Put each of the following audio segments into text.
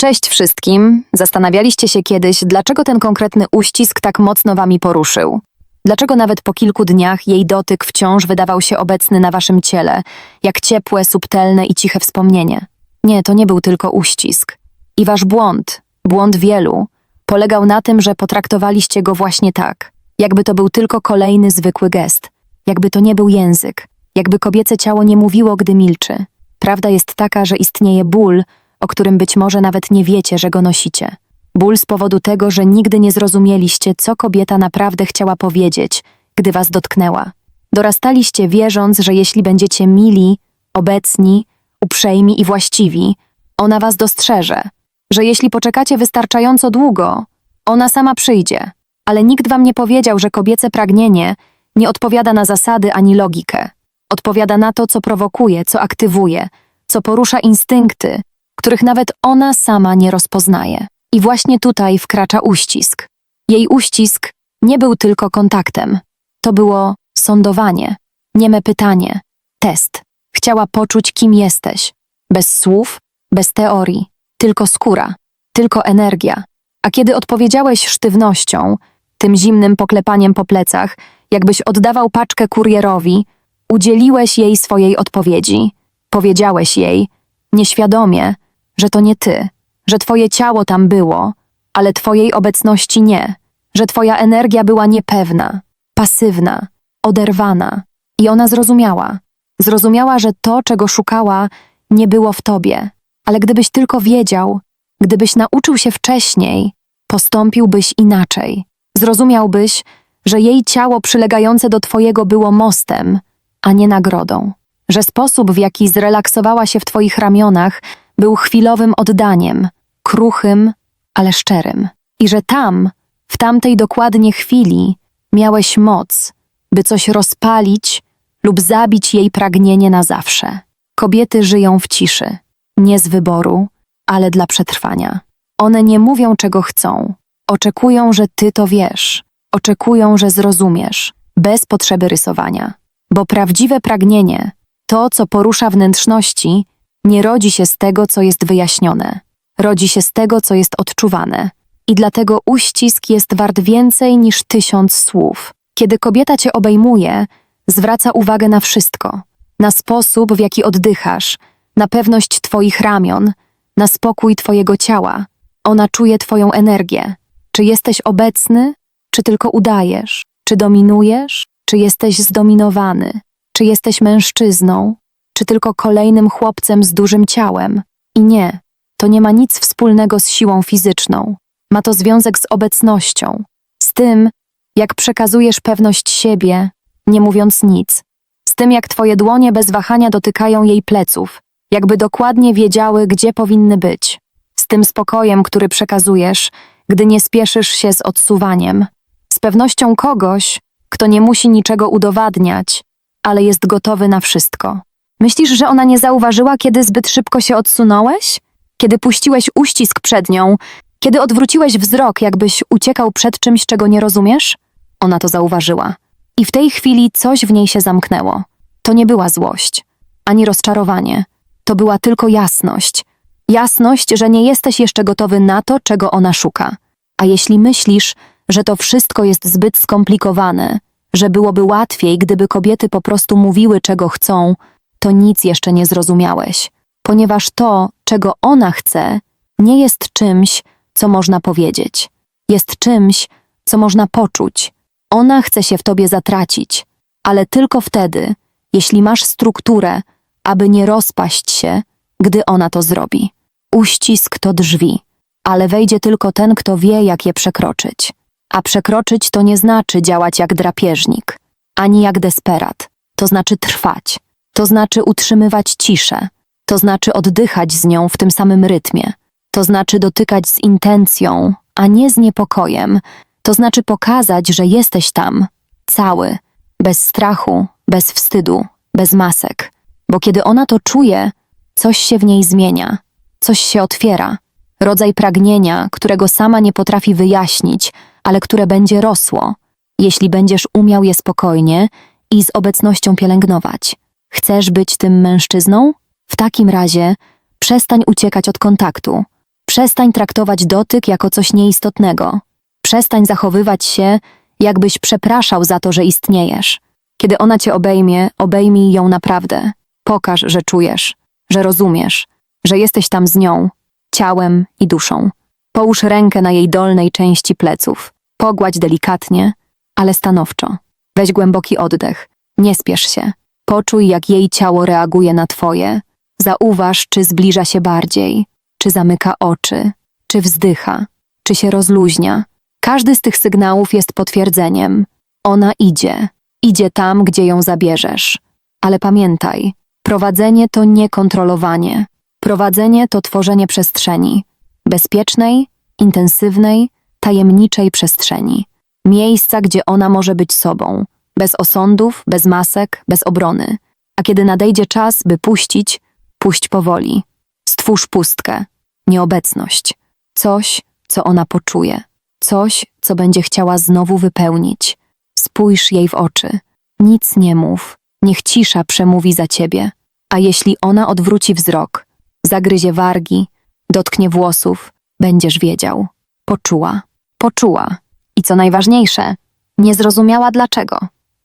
Cześć wszystkim. Zastanawialiście się kiedyś, dlaczego ten konkretny uścisk tak mocno wami poruszył? Dlaczego nawet po kilku dniach jej dotyk wciąż wydawał się obecny na waszym ciele, jak ciepłe, subtelne i ciche wspomnienie? Nie, to nie był tylko uścisk. I wasz błąd, błąd wielu, polegał na tym, że potraktowaliście go właśnie tak, jakby to był tylko kolejny zwykły gest, jakby to nie był język, jakby kobiece ciało nie mówiło, gdy milczy. Prawda jest taka, że istnieje ból, o którym być może nawet nie wiecie, że go nosicie. Ból z powodu tego, że nigdy nie zrozumieliście, co kobieta naprawdę chciała powiedzieć, gdy was dotknęła. Dorastaliście wierząc, że jeśli będziecie mili, obecni, uprzejmi i właściwi, ona was dostrzeże, że jeśli poczekacie wystarczająco długo, ona sama przyjdzie. Ale nikt wam nie powiedział, że kobiece pragnienie nie odpowiada na zasady ani logikę. Odpowiada na to, co prowokuje, co aktywuje, co porusza instynkty, których nawet ona sama nie rozpoznaje. I właśnie tutaj wkracza uścisk. Jej uścisk nie był tylko kontaktem. To było sądowanie, nieme pytanie, test. Chciała poczuć, kim jesteś. Bez słów, bez teorii, tylko skóra, tylko energia. A kiedy odpowiedziałeś sztywnością, tym zimnym poklepaniem po plecach, jakbyś oddawał paczkę kurierowi, udzieliłeś jej swojej odpowiedzi. Powiedziałeś jej, nieświadomie, że to nie ty, że twoje ciało tam było, ale twojej obecności nie, że twoja energia była niepewna, pasywna, oderwana. I ona zrozumiała. Zrozumiała, że to, czego szukała, nie było w tobie. Ale gdybyś tylko wiedział, gdybyś nauczył się wcześniej, postąpiłbyś inaczej. Zrozumiałbyś, że jej ciało przylegające do twojego było mostem, a nie nagrodą. Że sposób, w jaki zrelaksowała się w twoich ramionach, był chwilowym oddaniem, kruchym, ale szczerym. I że tam, w tamtej dokładnie chwili, miałeś moc, by coś rozpalić lub zabić jej pragnienie na zawsze. Kobiety żyją w ciszy, nie z wyboru, ale dla przetrwania. One nie mówią, czego chcą. Oczekują, że ty to wiesz. Oczekują, że zrozumiesz, bez potrzeby rysowania. Bo prawdziwe pragnienie, to, co porusza wnętrzności, nie rodzi się z tego, co jest wyjaśnione. Rodzi się z tego, co jest odczuwane. I dlatego uścisk jest wart więcej niż tysiąc słów. Kiedy kobieta cię obejmuje, zwraca uwagę na wszystko. Na sposób, w jaki oddychasz, na pewność twoich ramion, na spokój twojego ciała. Ona czuje twoją energię. Czy jesteś obecny, czy tylko udajesz? Czy dominujesz, czy jesteś zdominowany? Czy jesteś mężczyzną, czy tylko kolejnym chłopcem z dużym ciałem? I nie, to nie ma nic wspólnego z siłą fizyczną. Ma to związek z obecnością, z tym, jak przekazujesz pewność siebie, nie mówiąc nic, z tym, jak twoje dłonie bez wahania dotykają jej pleców, jakby dokładnie wiedziały, gdzie powinny być, z tym spokojem, który przekazujesz, gdy nie spieszysz się z odsuwaniem, z pewnością kogoś, kto nie musi niczego udowadniać, ale jest gotowy na wszystko. Myślisz, że ona nie zauważyła, kiedy zbyt szybko się odsunąłeś? Kiedy puściłeś uścisk przed nią? Kiedy odwróciłeś wzrok, jakbyś uciekał przed czymś, czego nie rozumiesz? Ona to zauważyła. I w tej chwili coś w niej się zamknęło. To nie była złość, ani rozczarowanie. To była tylko jasność. Jasność, że nie jesteś jeszcze gotowy na to, czego ona szuka. A jeśli myślisz, że to wszystko jest zbyt skomplikowane, że byłoby łatwiej, gdyby kobiety po prostu mówiły, czego chcą, to nic jeszcze nie zrozumiałeś, ponieważ to, czego ona chce, nie jest czymś, co można powiedzieć. Jest czymś, co można poczuć. Ona chce się w tobie zatracić, ale tylko wtedy, jeśli masz strukturę, aby nie rozpaść się, gdy ona to zrobi. Uścisk to drzwi, ale wejdzie tylko ten, kto wie, jak je przekroczyć. A przekroczyć to nie znaczy działać jak drapieżnik, ani jak desperat, to znaczy trwać to znaczy utrzymywać ciszę, to znaczy oddychać z nią w tym samym rytmie, to znaczy dotykać z intencją, a nie z niepokojem, to znaczy pokazać, że jesteś tam, cały, bez strachu, bez wstydu, bez masek. Bo kiedy ona to czuje, coś się w niej zmienia, coś się otwiera, rodzaj pragnienia, którego sama nie potrafi wyjaśnić, ale które będzie rosło, jeśli będziesz umiał je spokojnie i z obecnością pielęgnować. Chcesz być tym mężczyzną? W takim razie przestań uciekać od kontaktu. Przestań traktować dotyk jako coś nieistotnego. Przestań zachowywać się, jakbyś przepraszał za to, że istniejesz. Kiedy ona cię obejmie, obejmij ją naprawdę. Pokaż, że czujesz, że rozumiesz, że jesteś tam z nią, ciałem i duszą. Połóż rękę na jej dolnej części pleców. Pogładź delikatnie, ale stanowczo. Weź głęboki oddech. Nie spiesz się. Poczuj, jak jej ciało reaguje na twoje. Zauważ, czy zbliża się bardziej, czy zamyka oczy, czy wzdycha, czy się rozluźnia. Każdy z tych sygnałów jest potwierdzeniem. Ona idzie. Idzie tam, gdzie ją zabierzesz. Ale pamiętaj, prowadzenie to nie kontrolowanie. Prowadzenie to tworzenie przestrzeni. Bezpiecznej, intensywnej, tajemniczej przestrzeni. Miejsca, gdzie ona może być sobą. Bez osądów, bez masek, bez obrony. A kiedy nadejdzie czas, by puścić, puść powoli. Stwórz pustkę, nieobecność. Coś, co ona poczuje. Coś, co będzie chciała znowu wypełnić. Spójrz jej w oczy. Nic nie mów. Niech cisza przemówi za ciebie. A jeśli ona odwróci wzrok, zagryzie wargi, dotknie włosów, będziesz wiedział. Poczuła. Poczuła. I co najważniejsze, nie zrozumiała dlaczego.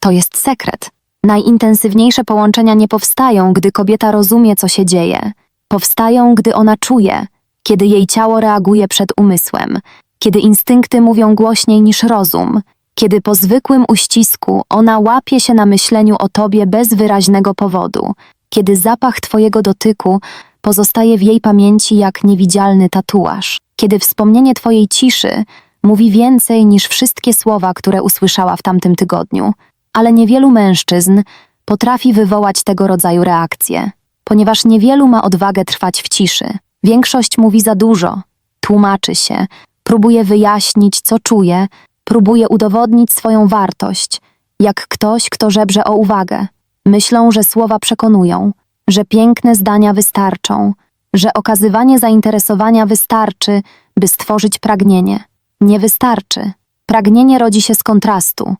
To jest sekret. Najintensywniejsze połączenia nie powstają, gdy kobieta rozumie, co się dzieje. Powstają, gdy ona czuje, kiedy jej ciało reaguje przed umysłem, kiedy instynkty mówią głośniej niż rozum, kiedy po zwykłym uścisku ona łapie się na myśleniu o tobie bez wyraźnego powodu, kiedy zapach twojego dotyku pozostaje w jej pamięci jak niewidzialny tatuaż, kiedy wspomnienie twojej ciszy mówi więcej niż wszystkie słowa, które usłyszała w tamtym tygodniu, ale niewielu mężczyzn potrafi wywołać tego rodzaju reakcje, ponieważ niewielu ma odwagę trwać w ciszy. Większość mówi za dużo, tłumaczy się, próbuje wyjaśnić, co czuje, próbuje udowodnić swoją wartość, jak ktoś, kto żebrze o uwagę. Myślą, że słowa przekonują, że piękne zdania wystarczą, że okazywanie zainteresowania wystarczy, by stworzyć pragnienie. Nie wystarczy. Pragnienie rodzi się z kontrastu,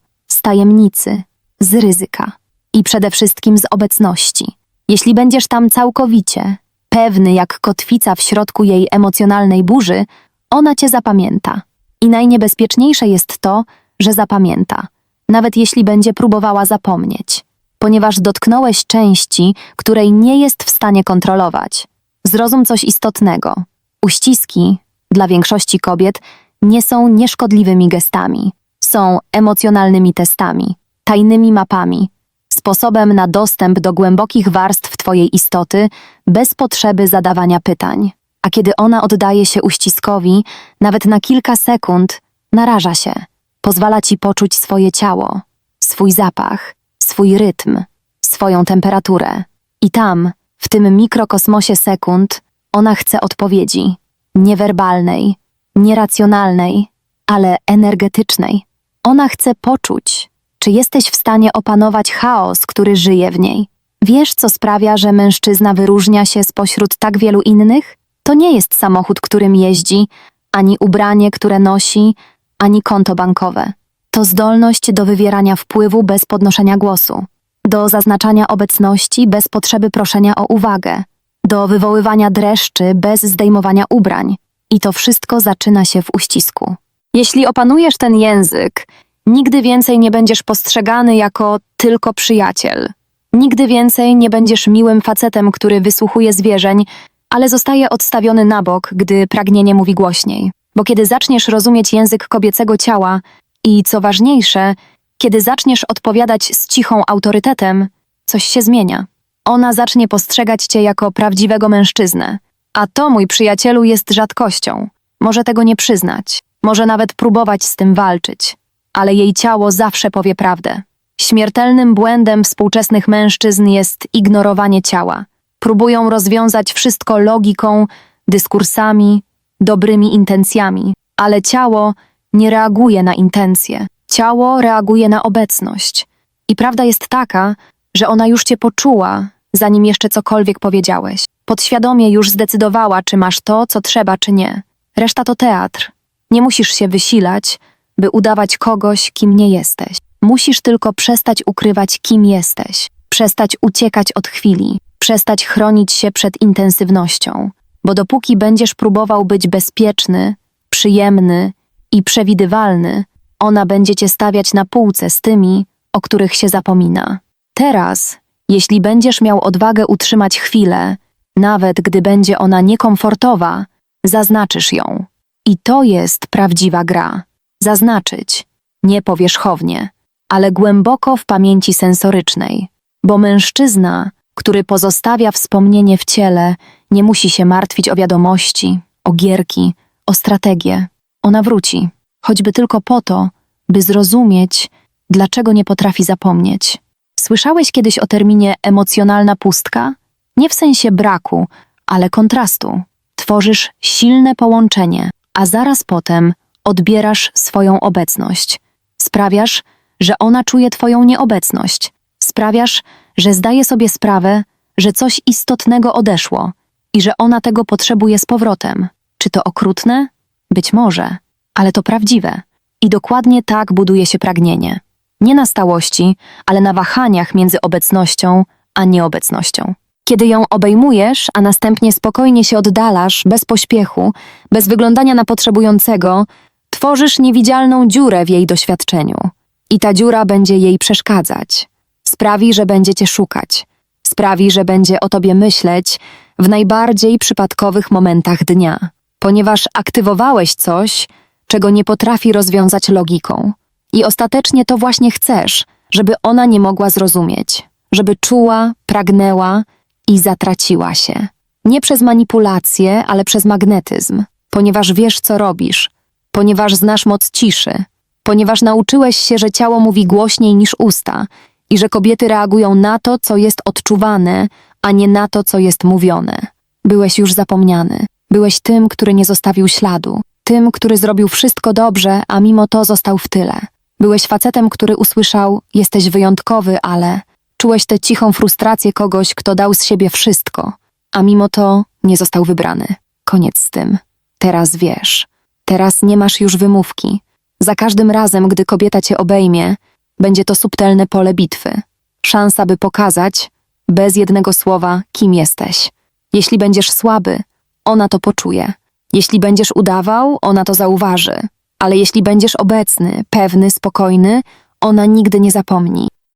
tajemnicy, z ryzyka i przede wszystkim z obecności. Jeśli będziesz tam całkowicie, pewny jak kotwica w środku jej emocjonalnej burzy, ona cię zapamięta. I najniebezpieczniejsze jest to, że zapamięta, nawet jeśli będzie próbowała zapomnieć, ponieważ dotknąłeś części, której nie jest w stanie kontrolować. Zrozum coś istotnego. Uściski, dla większości kobiet, nie są nieszkodliwymi gestami. Są emocjonalnymi testami, tajnymi mapami, sposobem na dostęp do głębokich warstw Twojej istoty bez potrzeby zadawania pytań. A kiedy ona oddaje się uściskowi, nawet na kilka sekund, naraża się. Pozwala ci poczuć swoje ciało, swój zapach, swój rytm, swoją temperaturę. I tam, w tym mikrokosmosie sekund, ona chce odpowiedzi niewerbalnej, nieracjonalnej, ale energetycznej. Ona chce poczuć, czy jesteś w stanie opanować chaos, który żyje w niej. Wiesz, co sprawia, że mężczyzna wyróżnia się spośród tak wielu innych? To nie jest samochód, którym jeździ, ani ubranie, które nosi, ani konto bankowe. To zdolność do wywierania wpływu bez podnoszenia głosu, do zaznaczania obecności bez potrzeby proszenia o uwagę, do wywoływania dreszczy bez zdejmowania ubrań. I to wszystko zaczyna się w uścisku. Jeśli opanujesz ten język, nigdy więcej nie będziesz postrzegany jako tylko przyjaciel. Nigdy więcej nie będziesz miłym facetem, który wysłuchuje zwierzeń, ale zostaje odstawiony na bok, gdy pragnienie mówi głośniej. Bo kiedy zaczniesz rozumieć język kobiecego ciała i, co ważniejsze, kiedy zaczniesz odpowiadać z cichą autorytetem, coś się zmienia. Ona zacznie postrzegać cię jako prawdziwego mężczyznę. A to, mój przyjacielu, jest rzadkością. Może tego nie przyznać, może nawet próbować z tym walczyć, ale jej ciało zawsze powie prawdę. Śmiertelnym błędem współczesnych mężczyzn jest ignorowanie ciała. Próbują rozwiązać wszystko logiką, dyskursami, dobrymi intencjami, ale ciało nie reaguje na intencje. Ciało reaguje na obecność. I prawda jest taka, że ona już cię poczuła, zanim jeszcze cokolwiek powiedziałeś. Podświadomie już zdecydowała, czy masz to, co trzeba, czy nie. Reszta to teatr. Nie musisz się wysilać, by udawać kogoś, kim nie jesteś. Musisz tylko przestać ukrywać, kim jesteś, przestać uciekać od chwili, przestać chronić się przed intensywnością, bo dopóki będziesz próbował być bezpieczny, przyjemny i przewidywalny, ona będzie cię stawiać na półce z tymi, o których się zapomina. Teraz, jeśli będziesz miał odwagę utrzymać chwilę, nawet gdy będzie ona niekomfortowa, zaznaczysz ją. I to jest prawdziwa gra. Zaznaczyć, nie powierzchownie, ale głęboko w pamięci sensorycznej, bo mężczyzna, który pozostawia wspomnienie w ciele, nie musi się martwić o wiadomości, o gierki, o strategię. Ona wróci, choćby tylko po to, by zrozumieć, dlaczego nie potrafi zapomnieć. Słyszałeś kiedyś o terminie emocjonalna pustka? Nie w sensie braku, ale kontrastu. Tworzysz silne połączenie, a zaraz potem odbierasz swoją obecność. Sprawiasz, że ona czuje Twoją nieobecność. Sprawiasz, że zdaje sobie sprawę, że coś istotnego odeszło i że ona tego potrzebuje z powrotem. Czy to okrutne? Być może, ale to prawdziwe. I dokładnie tak buduje się pragnienie. Nie na stałości, ale na wahaniach między obecnością a nieobecnością. Kiedy ją obejmujesz, a następnie spokojnie się oddalasz, bez pośpiechu, bez wyglądania na potrzebującego, tworzysz niewidzialną dziurę w jej doświadczeniu. I ta dziura będzie jej przeszkadzać. Sprawi, że będzie cię szukać. Sprawi, że będzie o tobie myśleć w najbardziej przypadkowych momentach dnia, ponieważ aktywowałeś coś, czego nie potrafi rozwiązać logiką. I ostatecznie to właśnie chcesz, żeby ona nie mogła zrozumieć, żeby czuła, pragnęła i zatraciła się. Nie przez manipulację, ale przez magnetyzm, ponieważ wiesz, co robisz, ponieważ znasz moc ciszy, ponieważ nauczyłeś się, że ciało mówi głośniej niż usta i że kobiety reagują na to, co jest odczuwane, a nie na to, co jest mówione. Byłeś już zapomniany. Byłeś tym, który nie zostawił śladu, tym, który zrobił wszystko dobrze, a mimo to został w tyle. Byłeś facetem, który usłyszał: Jesteś wyjątkowy, ale czułeś tę cichą frustrację kogoś, kto dał z siebie wszystko, a mimo to nie został wybrany. Koniec z tym. Teraz wiesz. Teraz nie masz już wymówki. Za każdym razem, gdy kobieta cię obejmie, będzie to subtelne pole bitwy. Szansa, by pokazać, bez jednego słowa, kim jesteś. Jeśli będziesz słaby, ona to poczuje. Jeśli będziesz udawał, ona to zauważy. Ale jeśli będziesz obecny, pewny, spokojny, ona nigdy nie zapomni.